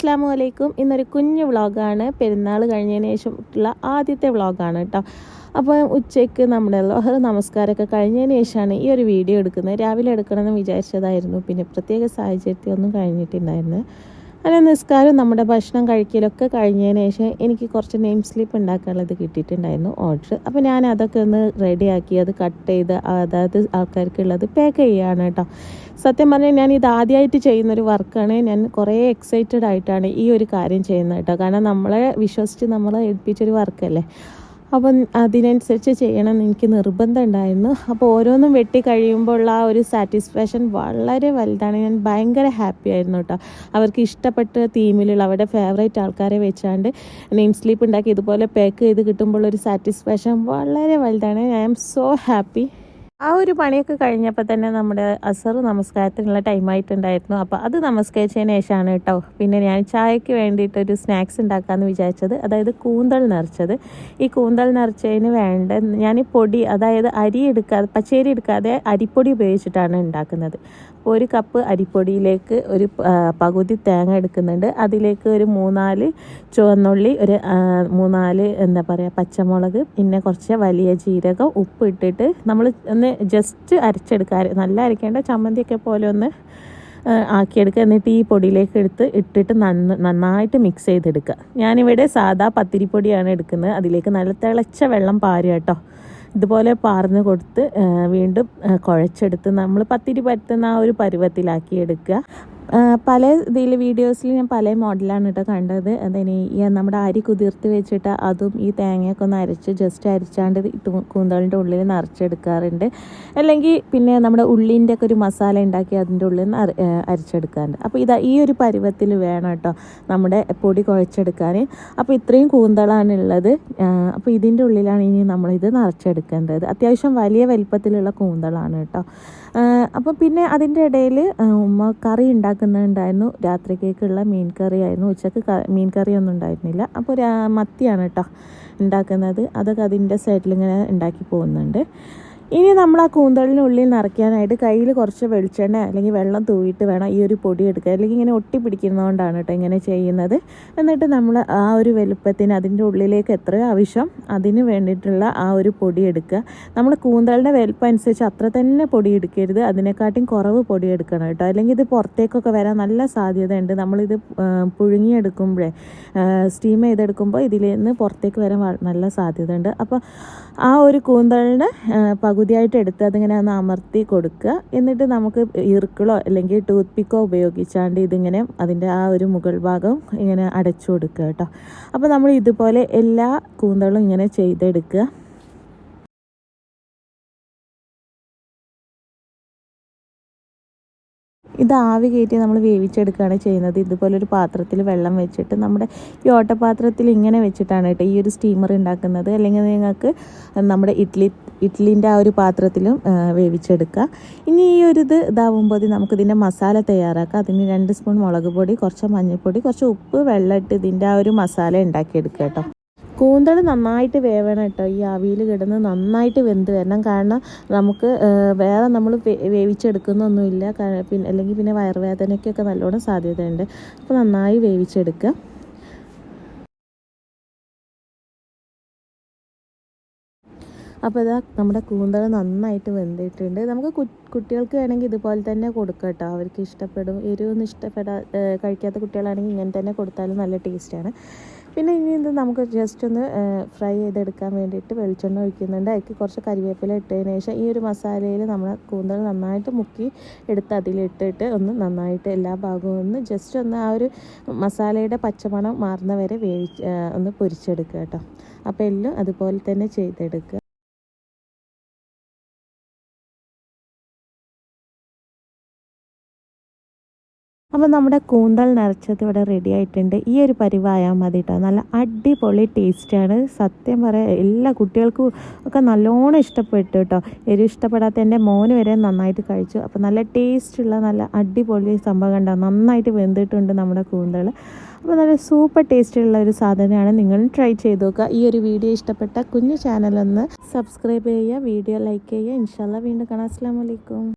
അസ്സാം വലൈക്കും ഇന്നൊരു കുഞ്ഞു വ്ളോഗാണ്. പെരുന്നാൾ കഴിഞ്ഞതിന് ശേഷമുള്ള ആദ്യത്തെ വ്ളോഗാണ് കേട്ടോ അപ്പോൾ ഉച്ചയ്ക്ക് നമ്മുടെ ലോഹർ നമസ്കാരമൊക്കെ കഴിഞ്ഞതിന് ശേഷമാണ് ഈ ഒരു വീഡിയോ എടുക്കുന്നത്. രാവിലെ എടുക്കണമെന്ന് വിചാരിച്ചതായിരുന്നു. പിന്നെ പ്രത്യേക സാഹചര്യത്തിൽ ഒന്നും കഴിഞ്ഞിട്ടുണ്ടായിരുന്നു അങ്ങനെ നിസ്കാരം നമ്മുടെ ഭക്ഷണം കഴിക്കലൊക്കെ കഴിഞ്ഞതിന് ശേഷം എനിക്ക് കുറച്ച് നെയിം സ്ലിപ്പ് ഉണ്ടാക്കാനുള്ളത് കിട്ടിയിട്ടുണ്ടായിരുന്നു ഓർഡർ. അപ്പോൾ ഞാൻ അതൊക്കെ ഒന്ന് റെഡിയാക്കി അത് കട്ട് ചെയ്ത് അതായത് ആൾക്കാർക്കുള്ളത് പാക്ക് ചെയ്യുകയാണ് കേട്ടോ. സത്യം പറഞ്ഞാൽ ഞാൻ ഇത് ആദ്യമായിട്ട് ചെയ്യുന്നൊരു വർക്കാണ്. ഞാൻ കുറേ എക്സൈറ്റഡ് ആയിട്ടാണ് ഈ ഒരു കാര്യം ചെയ്യുന്നത് കേട്ടോ. കാരണം നമ്മളെ വിശ്വസിച്ച് നമ്മളെ ഏൽപ്പിച്ചൊരു വർക്കല്ലേ അപ്പം അതിനനുസരിച്ച് ചെയ്യണം എന്ന് എനിക്ക് നിർബന്ധം ഉണ്ടായിരുന്നു. അപ്പോൾ ഓരോന്നും വെട്ടി കഴിയുമ്പോൾ ആ ഒരു സാറ്റിസ്ഫാക്ഷൻ വളരെ വലുതാണ്. ഞാൻ ഭയങ്കര ഹാപ്പി ആയിരുന്നു കേട്ടോ. അവർക്ക് ഇഷ്ടപ്പെട്ട തീമിലുള്ള അവരുടെ ഫേവറേറ്റ് ആൾക്കാരെ വെച്ചാണ്ട് നെയിം സ്ലീപ്പ് ഉണ്ടാക്കി ഇതുപോലെ പാക്ക് ചെയ്ത് കിട്ടുമ്പോൾ ഒരു സാറ്റിസ്ഫാക്ഷൻ വളരെ വലുതാണ്. ഐ ആം സോ ഹാപ്പി ആ ഒരു പണിയൊക്കെ കഴിഞ്ഞപ്പോൾ തന്നെ നമ്മുടെ അസർ നമസ്കാരത്തിനുള്ള ടൈമായിട്ടുണ്ടായിരുന്നു അപ്പോൾ അത് നമസ്കരിച്ചതിന് ശേഷമാണ് കേട്ടോ പിന്നെ ഞാൻ ചായക്ക് വേണ്ടിയിട്ട് ഒരു സ്നാക്സ് ഉണ്ടാക്കാമെന്ന് വിചാരിച്ചത്. അതായത് കൂന്തൽ നിറച്ചത്. ഈ കൂന്തൽ നിറച്ചതിന് വേണ്ട ഞാൻ പൊടി അതായത് അരി എടുക്കാതെ പച്ചരി എടുക്കാതെ അരിപ്പൊടി ഉപയോഗിച്ചിട്ടാണ് ഉണ്ടാക്കുന്നത്. അപ്പോൾ ഒരു കപ്പ് അരിപ്പൊടിയിലേക്ക് ഒരു പകുതി തേങ്ങ എടുക്കുന്നുണ്ട്. അതിലേക്ക് ഒരു മൂന്നാൽ ചുവന്നുള്ളി ഒരു മൂന്നാൽ എന്താ പറയുക പച്ചമുളക് പിന്നെ കുറച്ച് വലിയ ജീരകം ഉപ്പ് ഇട്ടിട്ട് നമ്മൾ ഒന്ന് ജസ്റ്റ് അരച്ചെടുക്കാറ്. നല്ല അരക്കേണ്ട ചമ്മന്തിയൊക്കെ പോലെ ഒന്ന് ആക്കിയെടുക്കുക. എന്നിട്ട് ഈ പൊടിയിലേക്ക് എടുത്ത് ഇട്ടിട്ട് നന്ന നന്നായിട്ട് മിക്സ് ചെയ്തെടുക്കുക. ഞാനിവിടെ സാധാ പത്തിരിപ്പൊടിയാണ് എടുക്കുന്നത്. അതിലേക്ക് നല്ല തിളച്ച വെള്ളം പാരുക കേട്ടോ. ഇതുപോലെ പാർന്ന് കൊടുത്ത് വീണ്ടും കുഴച്ചെടുത്ത് നമ്മൾ പത്തിരി പരത്തുന്ന ആ ഒരു പരുവത്തിലാക്കി എടുക്കുക. പല ഇതിൽ വീഡിയോസിൽ ഞാൻ പല മോഡലാണ് കേട്ടോ കണ്ടത്. അതിന് നമ്മുടെ അരി കുതിർത്ത് വെച്ചിട്ട് അതും ഈ തേങ്ങയൊക്കെ ഒന്ന് അരച്ച് ജസ്റ്റ് അരിച്ചാണ്ട് കൂന്തളിന്റെ ഉള്ളിൽ നിറച്ചെടുക്കാറുണ്ട്. അല്ലെങ്കിൽ പിന്നെ നമ്മുടെ ഉള്ളിന്റെ ഒക്കെ ഒരു മസാല ഉണ്ടാക്കി അതിന്റെ ഉള്ളിൽ അരച്ചെടുക്കാറുണ്ട്. അപ്പോൾ ഇതാ ഈ ഒരു പരുവത്തിൽ വേണം കേട്ടോ നമ്മുടെ പൊടി കുഴച്ചെടുക്കാൻ അപ്പോൾ ഇത്രയും കൂന്തളാണ് ഉള്ളത് അപ്പോൾ ഇതിന്റെ ഉള്ളിലാണ് ഇനി നമ്മളിത് നിറച്ചെടുക്കേണ്ടത്. അത്യാവശ്യം വലിയ വലിപ്പത്തിലുള്ള കൂന്തളാണ് കേട്ടോ അപ്പോൾ പിന്നെ അതിന്റെ ഇടയിൽ ഉമ്മ കറി ഉണ്ടാക്കുന്നുണ്ടായിരുന്നു രാത്രിക്കേക്കുള്ള മീൻ കറി ആയിരുന്നു ഉച്ചയ്ക്ക് മീൻ കറിയൊന്നും ഉണ്ടായിരുന്നില്ല. അപ്പോൾ മത്തിയാണ് കേട്ടോ ഉണ്ടാക്കുന്നത്. അതൊക്കെ അതിന്റെ സൈഡിൽ ഇങ്ങനെ ഉണ്ടാക്കി പോകുന്നുണ്ട്. ഇനി നമ്മൾ ആ കൂന്തളിനുള്ളിൽ നിറയ്ക്കാനായിട്ട് കയ്യിൽ കുറച്ച് വെളിച്ചെണ്ണ അല്ലെങ്കിൽ വെള്ളം തൂവിയിട്ട് വേണം ഈ ഒരു പൊടി എടുക്കുക അല്ലെങ്കിൽ ഇങ്ങനെ ഒട്ടി പിടിക്കുന്നതുകൊണ്ടാണ് കേട്ടോ ഇങ്ങനെ ചെയ്യുന്നത്. എന്നിട്ട് നമ്മൾ ആ ഒരു വലുപ്പത്തിന് അതിന്റെ ഉള്ളിലേക്ക് എത്ര ആവശ്യം അതിന് വേണ്ടിയിട്ടുള്ള ആ ഒരു പൊടി എടുക്കുക. നമ്മൾ കൂന്തളിന്റെ വലുപ്പം അനുസരിച്ച് അത്ര തന്നെ പൊടി എടുക്കരുത്. അതിനെക്കാട്ടും കുറവ് പൊടി എടുക്കണം കേട്ടോ. അല്ലെങ്കിൽ ഇത് പുറത്തേക്കൊക്കെ വരാൻ നല്ല സാധ്യതയുണ്ട്. നമ്മളിത് പുഴുങ്ങിയെടുക്കുമ്പോഴേ സ്റ്റീം ചെയ്തെടുക്കുമ്പോൾ ഇതിൽ നിന്ന് പുറത്തേക്ക് വരാൻ നല്ല സാധ്യതയുണ്ട്. അപ്പോൾ ആ ഒരു കൂന്തളിന്റെ പകുതിയായിട്ട് എടുത്ത് അതിങ്ങനെ ഒന്ന് അമർത്തി കൊടുക്കുക. എന്നിട്ട് നമുക്ക് ഇറുക്കളോ അല്ലെങ്കിൽ ടൂത്ത് പിക്കോ ഉപയോഗിച്ചാണ്ട് ഇതിങ്ങനെ അതിന്റെ ആ ഒരു മുകൾ ഭാഗം ഇങ്ങനെ അടച്ചു കൊടുക്കുക കേട്ടോ. അപ്പോൾ നമ്മൾ ഇതുപോലെ എല്ലാ കൂന്തളും ഇങ്ങനെ ചെയ്തെടുക്കുക. ഇത് ആവി കയറ്റി നമ്മൾ വേവിച്ചെടുക്കുകയാണ് ചെയ്യുന്നത്. ഇതുപോലെ ഒരു പാത്രത്തിൽ വെള്ളം വെച്ചിട്ട് നമ്മുടെ ഈ ഓട്ടപാത്രത്തിൽ ഇങ്ങനെ വെച്ചിട്ടാണ് കേട്ടോ ഈ ഒരു സ്റ്റീമർ ഉണ്ടാക്കുന്നത്. അല്ലെങ്കിൽ നിങ്ങൾക്ക് നമ്മുടെ ഇഡ്ലി ഇഡ്ലിന്റെ ആ ഒരു പാത്രത്തിലും വേവിച്ചെടുക്കുക. ഇനി ഈ ഒരു ഇത് ഇതാവുമ്പോൾ നമുക്കിതിന്റെ മസാല തയ്യാറാക്കാം അതിന് രണ്ട് സ്പൂൺ മുളക് പൊടി കുറച്ച് മഞ്ഞൾപ്പൊടി കുറച്ച് ഉപ്പ് വെള്ളം ഇട്ട് ഇതിന്റെ ആ ഒരു മസാല ഉണ്ടാക്കിയെടുക്കുക കേട്ടോ. കൂന്തൾ നന്നായിട്ട് വേവണം കേട്ടോ. ഈ ആവിയിൽ കിടന്ന് നന്നായിട്ട് വെന്ത് വരണം. കാരണം നമുക്ക് വേറെ നമ്മൾ വേവിച്ചെടുക്കുന്നൊന്നുമില്ല. പിന്നെ അല്ലെങ്കിൽ പിന്നെ വയറുവേദനയ്ക്കൊക്കെ നല്ലോണം സാധ്യതയുണ്ട്. അപ്പോൾ നന്നായി വേവിച്ചെടുക്കുക. അപ്പോൾ ഇതാ നമ്മുടെ കൂന്തൾ നന്നായിട്ട് വെന്തിട്ടുണ്ട്. നമുക്ക് കുട്ടികൾക്ക് വേണമെങ്കിൽ ഇതുപോലെ തന്നെ കൊടുക്കാം കേട്ടോ അവർക്ക് ഇഷ്ടപ്പെടും. എരിവൊന്നും ഇഷ്ടപ്പെടാ കഴിക്കാത്ത കുട്ടികളാണെങ്കിൽ ഇങ്ങനെ തന്നെ കൊടുത്താലും നല്ല ടേസ്റ്റാണ് പിന്നെ ഇനി ഇത് നമുക്ക് ജസ്റ്റ് ഒന്ന് ഫ്രൈ ചെയ്തെടുക്കാൻ വേണ്ടിയിട്ട് വെളിച്ചെണ്ണ ഒഴിക്കുന്നുണ്ട്. അതിലേക്ക് കുറച്ച് കരിവേപ്പില ഇട്ടതിന് ശേഷം ഈ ഒരു മസാലയിൽ നമ്മൾ കൂന്തൽ നന്നായിട്ട് മുക്കി എടുത്ത് അതിലിട്ടിട്ട് ഒന്ന് നന്നായിട്ട് എല്ലാ ഭാഗവും ഒന്ന് ജസ്റ്റ് ഒന്ന് ആ ഒരു മസാലയുടെ പച്ചമണം മാറുന്ന വരെ വേവിച്ച് ഒന്ന് പൊരിച്ചെടുക്കുക കേട്ടോ അപ്പോൾ എല്ലാം അതുപോലെ തന്നെ ചെയ്തെടുക്കുക. അപ്പോൾ നമ്മുടെ കൂന്തൽ നിറച്ചത് ഇവിടെ റെഡി ആയിട്ടുണ്ട്. ഈ ഒരു പരിവായാൽ മതി കേട്ടോ നല്ല അടിപൊളി ടേസ്റ്റാണ് സത്യം പറയാം എല്ലാ കുട്ടികൾക്കും ഒക്കെ നല്ലോണം ഇഷ്ടപ്പെട്ടു കേട്ടോ. എരിവ് ഇഷ്ടപ്പെടാത്ത എന്റെ മോന് വരെ നന്നായിട്ട് കഴിച്ചു. അപ്പോൾ നല്ല ടേസ്റ്റുള്ള നല്ല അടിപൊളി സംഭവം കണ്ടോ? നന്നായിട്ട് വെന്തിട്ടുണ്ട് നമ്മുടെ കൂന്തൽ. അപ്പോൾ നല്ല സൂപ്പർ ടേസ്റ്റുള്ള ഒരു സാധനമാണ്. നിങ്ങൾ ട്രൈ ചെയ്ത് നോക്കുക. ഈ ഒരു വീഡിയോ ഇഷ്ടപ്പെട്ട കുഞ്ഞു ചാനലൊന്ന് സബ്സ്ക്രൈബ് ചെയ്യുക വീഡിയോ ലൈക്ക് ചെയ്യുക. ഇൻഷാല്ല വീണ്ടും കാണാം. അസ്സാം വലൈക്കും